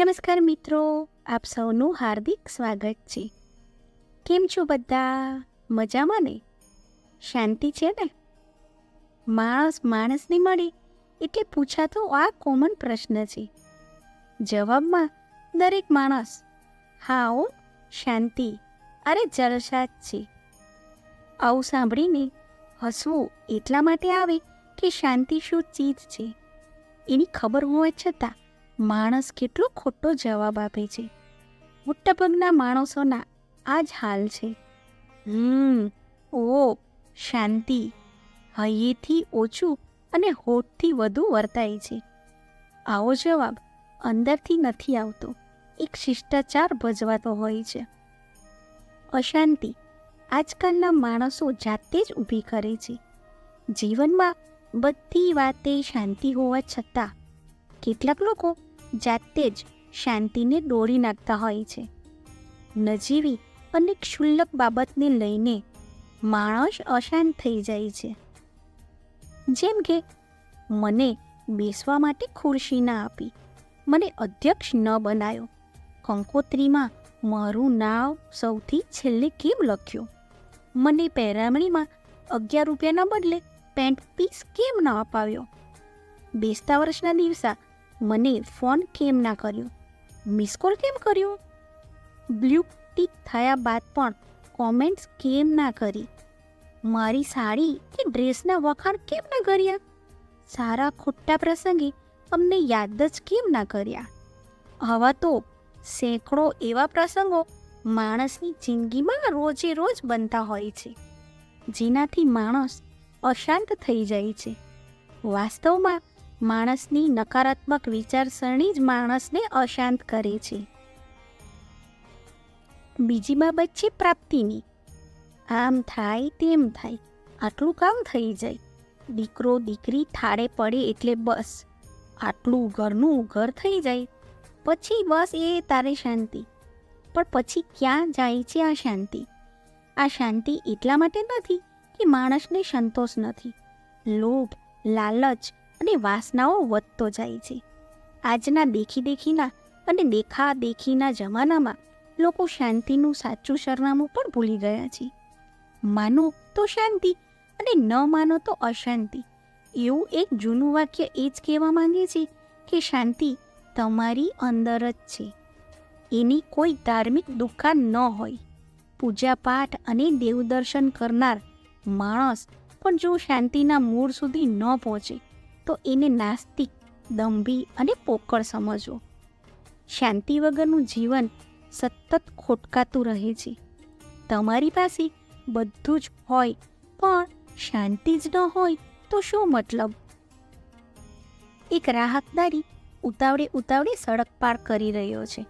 નમસ્કાર મિત્રો, આપ સૌનું હાર્દિક સ્વાગત છે. કેમ છો બધા? મજામાં ને? શાંતિ છે ને? માણસ માણસને મળે એટલે પૂછાતો આ કોમન પ્રશ્ન છે. જવાબમાં દરેક માણસ, હા ઓ શાંતિ અરે જલસા જ છે. આવું સાંભળીને હસવું એટલા માટે આવે કે શાંતિ શું ચીજ છે? એની ખબર હોવા છતાં માણસ કેટલો ખોટો જવાબ આપે છે. મોટાભાગના માણસોના આ જ હાલ છે. હમ, ઓ, શાંતિ. હૈયેથી ઓછું અને હોઠથી વધુ વર્તાય છે. આવો જવાબ અંદરથી નથી આવતો. એક શિષ્ટાચાર ભજવાતો હોય છે. અશાંતિ આજકાલના માણસો જાતે જ ઊભી કરે છે. જીવનમાં બધી વાતે શાંતિ હોવા છતાં કેટલાક લોકો જાતે જ શાંતિને દોડી નાખતા હોય છે. નજીવી અને ક્ષુલ્લક બાબતને લઈને માણસ અશાંત થઈ જાય છે. જેમ કે, મને બેસવા માટે ખુરશી ના આપી. મને અધ્યક્ષ ન બનાવ્યો કંકોત્રીમાં મારું નામ સૌથી છેલ્લે કેમ લખ્યું? મને પહેરામણીમાં અગિયાર રૂપિયાના બદલે પેન્ટ પીસ કેમ ન અપાવ્યો? બેસતા વર્ષના દિવસા મને ફોન કેમ ના કર્યો? મિસ કોલ કેમ કર્યો? બ્લુ ટીક થયા બાદ પણ કોમેન્ટ્સ કેમ ના કરી? મારી સાડી કે ડ્રેસના વખાણ કેમ ના કર્યા? સારા ખોટા પ્રસંગે અમને યાદ જ કેમ ના કર્યા? આવા તો સેંકડો એવા પ્રસંગો માણસની જિંદગીમાં રોજે રોજ બનતા હોય છે, જેનાથી માણસ અશાંત થઈ જાય છે. વાસ્તવમાં માણસની નકારાત્મક વિચારસરણી જ માણસને અશાંત કરે છે. બીજી બાબત છે પ્રાપ્તિની. આમ થાય તેમ થાય. આટલું કામ થઈ જાય. દીકરો દીકરી થાળે પડે એટલે બસ. આટલું ઘરનું ઘર થઈ જાય. પછી બસ એ તારે શાંતિ. પણ પછી ક્યાં જાય છે આ શાંતિ? આ શાંતિ એટલા માટે નથી કે માણસને સંતોષ નથી. લોભ, લાલચ અને વાસનાઓ વધતો જાય છે. આજના દેખી દેખીના અને દેખા દેખીના જમાનામાં લોકો શાંતિનું સાચું સરનામું પણ ભૂલી ગયા છે. માનો તો શાંતિ અને ન માનો તો અશાંતિ. એવું એક જૂનું વાક્ય એ જ કહેવા માંગે છે કે શાંતિ તમારી અંદર જ છે. એની કોઈ ધાર્મિક દુકાન ન હોય. પૂજાપાઠ અને દેવદર્શન કરનાર માણસ પણ જો શાંતિના મૂળ સુધી ન પહોંચે તો એને નાસ્તિક, દંભી અને પોકળ સમજવો. શાંતિ વગરનું જીવન સતત ખોટકાતું રહે છે. તમારી પાસે બધું જ હોય, પણ શાંતિ જ ન હોય તો શું મતલબ? એક રાહતદારી ઉતાવળે ઉતાવળે સડક પાર કરી રહ્યો છે.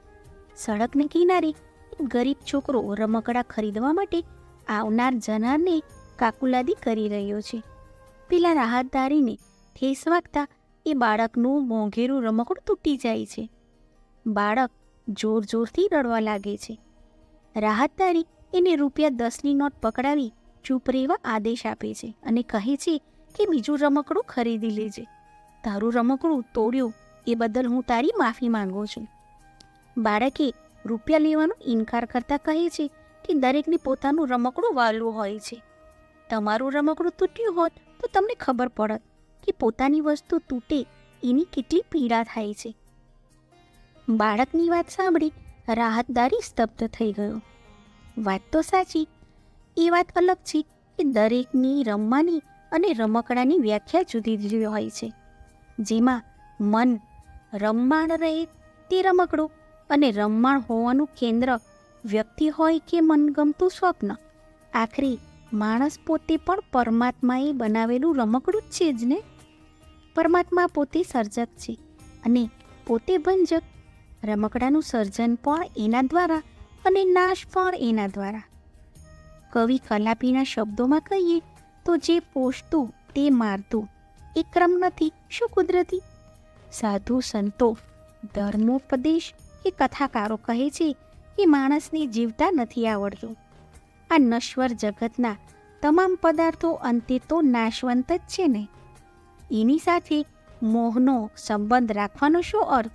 સડકને કિનારે ગરીબ છોકરો રમકડા ખરીદવા માટે આવનાર જનારને કાકુલાદી કરી રહ્યો છે. પેલા રાહતદારીને ઠેસ વાગતા એ બાળકનું મોંઘેરું રમકડું તૂટી જાય છે. બાળક જોર જોરથી રડવા લાગે છે. રાહતદારી એને રૂપિયા દસની નોટ પકડાવી ચૂપ રહેવા આદેશ આપે છે અને કહે છે કે બીજું રમકડું ખરીદી લેજે. તારું રમકડું તોડ્યું એ બદલ હું તારી માફી માંગુ છું. બાળકે રૂપિયા લેવાનો ઇનકાર કરતા કહે છે કે દરેકને પોતાનું રમકડું વાલું હોય છે. તમારું રમકડું તૂટ્યું હોત તો તમને ખબર પડત. કે પોતાની વસ્તુ તૂટે, એની કેટલી પીડા થાય છે. બાળકની વાત સાંભળી રાહતદારી સ્તબ્ધ થઈ ગયો. વાત તો સાચી, એ વાત અલગ છે કે દરેકની રમવાની અને રમકડાની વ્યાખ્યા જુદી જુદી હોય છે, જેમાં મન, રમમાણ રહે તે રમકડું અને રમમાણ હોવાનું કેન્દ્ર વ્યક્તિ હોય કે મનગમતું સ્વપ્ન. આખરી માણસ પોતે પણ પરમાત્માએ બનાવેલું રમકડું જ છે જ ને? પરમાત્મા પોતે સર્જક છે અને પોતે ભંજક. રમકડાનું સર્જન પણ એના દ્વારા અને નાશ પણ એના દ્વારા. કવિ કલાપીના શબ્દોમાં કહીએ તો જે પોષતું તે મારતું, એ ક્રમ નથી, શું કુદરતી? સાધુ, સંતો, ધર્મોપદેશ એ કથાકારો કહે છે કે માણસને જીવતા નથી આવડતું. આ નશ્વર જગતના તમામ પદાર્થો અંતે તો નાશવંત જ છે ને? એની સાથે મોહનો સંબંધ રાખવાનો શું અર્થ?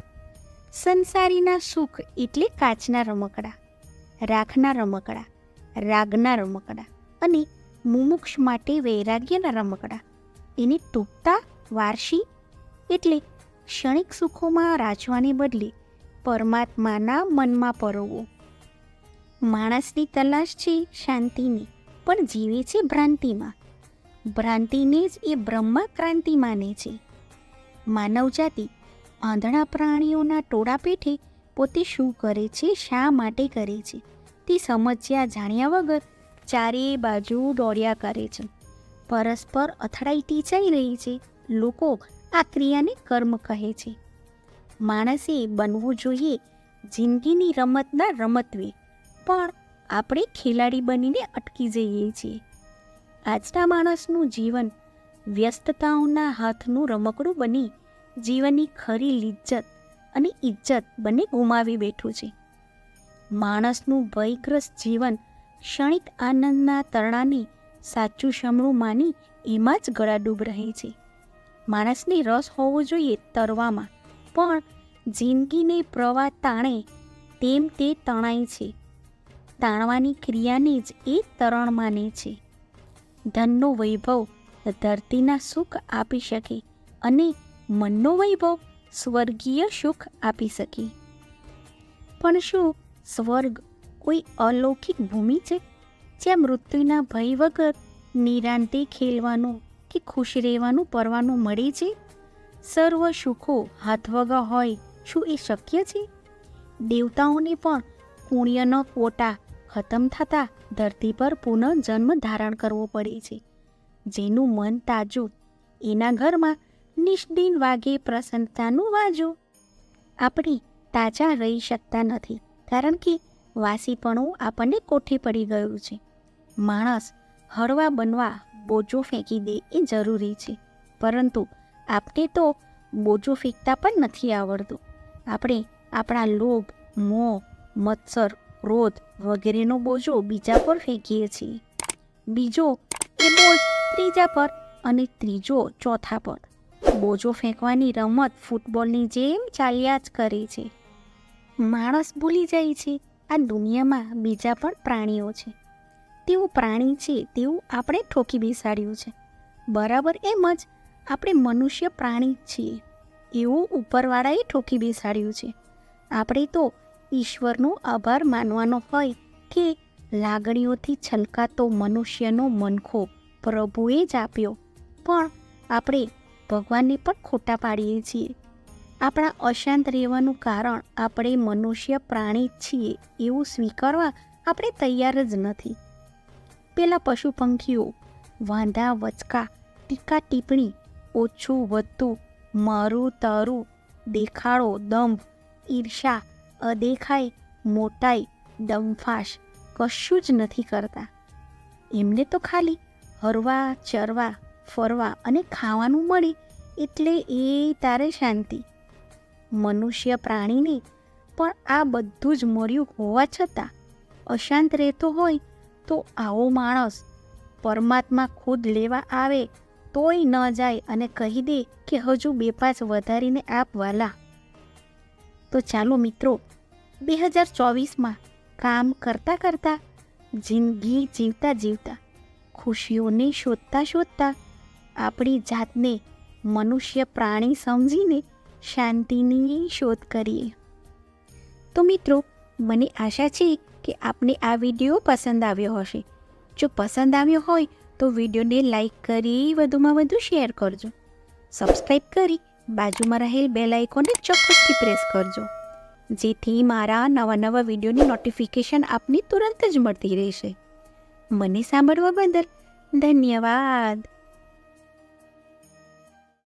સંસારીના સુખ એટલે કાચના રમકડા, રાખના રમકડા, રાગના રમકડા અને મુમુક્ષ માટે વૈરાગ્યના રમકડા. એને તૂટતા વારસી એટલે ક્ષણિક સુખોમાં રાચવાને બદલે પરમાત્માના મનમાં પરોવો. માણસની તલાશ છે શાંતિની, પણ જીવે છે ભ્રાંતિમાં. ભ્રાંતિને જ એ બ્રહ્મા ક્રાંતિ માને છે. માનવજાતિ આંધળા પ્રાણીઓના ટોળા પેઠે પોતે શું કરે છે, શા માટે કરે છે, તે સમજ્યા જાણ્યા વગર ચારે બાજુ દોડ્યા કરે છે. પરસ્પર અથડાઈ ટીચાઈ રહી છે, લોકો આ ક્રિયાને કર્મ કહે છે. માણસે બનવું જોઈએ જિંદગીની રમતના રમતવે. પણ આપણે ખેલાડી બનીને અટકી જઈએ છીએ. આજના માણસનું જીવન વ્યસ્તતાઓના હાથનું રમકડું બની જીવનની ખરી લિજ્જત અને ઇજ્જત બંને ગુમાવી બેઠું છે. માણસનું ભયગ્રસ્ત જીવન ક્ષણિક આનંદના તરણાને સાચું શમણું માની એમાં જ ગળાડૂબ રહે છે. માણસને રસ હોવો જોઈએ તરવામાં, પણ જિંદગીને પ્રવાહ તાણે તેમ તે તણાય છે. તાણવાની ક્રિયાને જ એ તરણ માને છે. ધનનો વૈભવ ધરતીના સુખ આપી શકે અને મનનો વૈભવ સ્વર્ગીય સુખ આપી શકે. પણ શું સ્વર્ગ કોઈ અલૌકિક ભૂમિ છે? જ્યાં મૃત્યુના ભય વગર નિરાંતે ખેલવાનું કે ખુશ રહેવાનું પરવાનું મળે છે? સર્વ સુખો હાથવગા હોય શું એ શક્ય છે? દેવતાઓને પણ પુણ્યનો કોટા ખતમ થતાં ધરતી પર પુનઃ જન્મ ધારણ કરવો પડે છે. જેનું મન તાજું, એના ઘરમાં નિષ્દિન વાગે પ્રસન્નતાનું વાજો. આપણે તાજા રહી શકતા નથી, કારણ કે વાસીપણું આપણને કોઠી પડી ગયું છે. માણસ હળવા બનવા બોજો ફેંકી દે એ જરૂરી છે, પરંતુ આપણે તો બોજો ફેંકતા પણ નથી આવડતું. આપણે આપણા લોભ, મોહ, મત્સર ક્રોધ વગેરેનો બોજો બીજા પર ફેંકીએ છીએ. બીજો એ બોજ ત્રીજા પર અને ત્રીજો ચોથા પર. બોજો ફેંકવાની રમત ફૂટબોલની જેમ ચાલ્યા જ કરે છે. માણસ ભૂલી જાય છે આ દુનિયામાં બીજા પણ પ્રાણીઓ છે. તેવું પ્રાણી છે તેવું આપણે ઠોકી બેસાડ્યું છે. બરાબર એમ જ આપણે મનુષ્ય પ્રાણી છીએ. એવું ઉપરવાળાએ ઠોકી બેસાડ્યું છે. આપણે તો ઈશ્વરનો આભાર માનવાનો હોય કે લાગણીઓથી છલકાતો મનુષ્યનો મનખો પ્રભુએ જ આપ્યો. પણ આપણે ભગવાનને પણ ખોટા પાડીએ છીએ. આપણા અશાંત રહેવાનું કારણ આપણે મનુષ્ય પ્રાણી છીએ એવું સ્વીકારવા આપણે તૈયાર જ નથી. પેલા પશુ પંખીઓ વાંધા, વચકા, ટીકા ટિપ્પણી, ઓછું વધતું મારું, તારું, દેખાડો, દંભ, ઈર્ષા અદેખાઈ મોટાઈ, દમફાશ કશું જ નથી કરતા. એમને તો ખાલી હરવા, ચરવા, ફરવા અને ખાવાનું મળે એટલે એ તારે શાંતિ. મનુષ્ય પ્રાણીને પણ આ બધું જ મળ્યું હોવા છતાં અશાંત રહેતો હોય તો આવો માણસ પરમાત્મા ખુદ લેવા આવે તોય ન જાય અને કહી દે કે હજુ બે પાંચ વધારીને આપ વાલા તો ચાલો મિત્રો, બે હજાર ચોવીસમાં કામ કરતાં કરતાં જિંદગી જીવતા જીવતા, ખુશીઓને શોધતા શોધતા આપણી જાતને મનુષ્ય પ્રાણી સમજીને શાંતિની શોધ કરીએ. તો મિત્રો, મને આશા છે કે આપને આ વીડિયો પસંદ આવ્યો હશે. જો પસંદ આવ્યો હોય તો વિડીયોને લાઈક કરી વધુમાં વધુ શેર કરજો. સબસ્ક્રાઈબ કરી બાજુમાં રહેલ બેલ આઇકોનને ચોક્કસથી પ્રેસ કરજો. જેથી મારા નવા નવા વિડીયોની નોટિફિકેશન આપને તુરંત જ મળતી રહેશે. મને સાંભળવા બદલ ધન્યવાદ.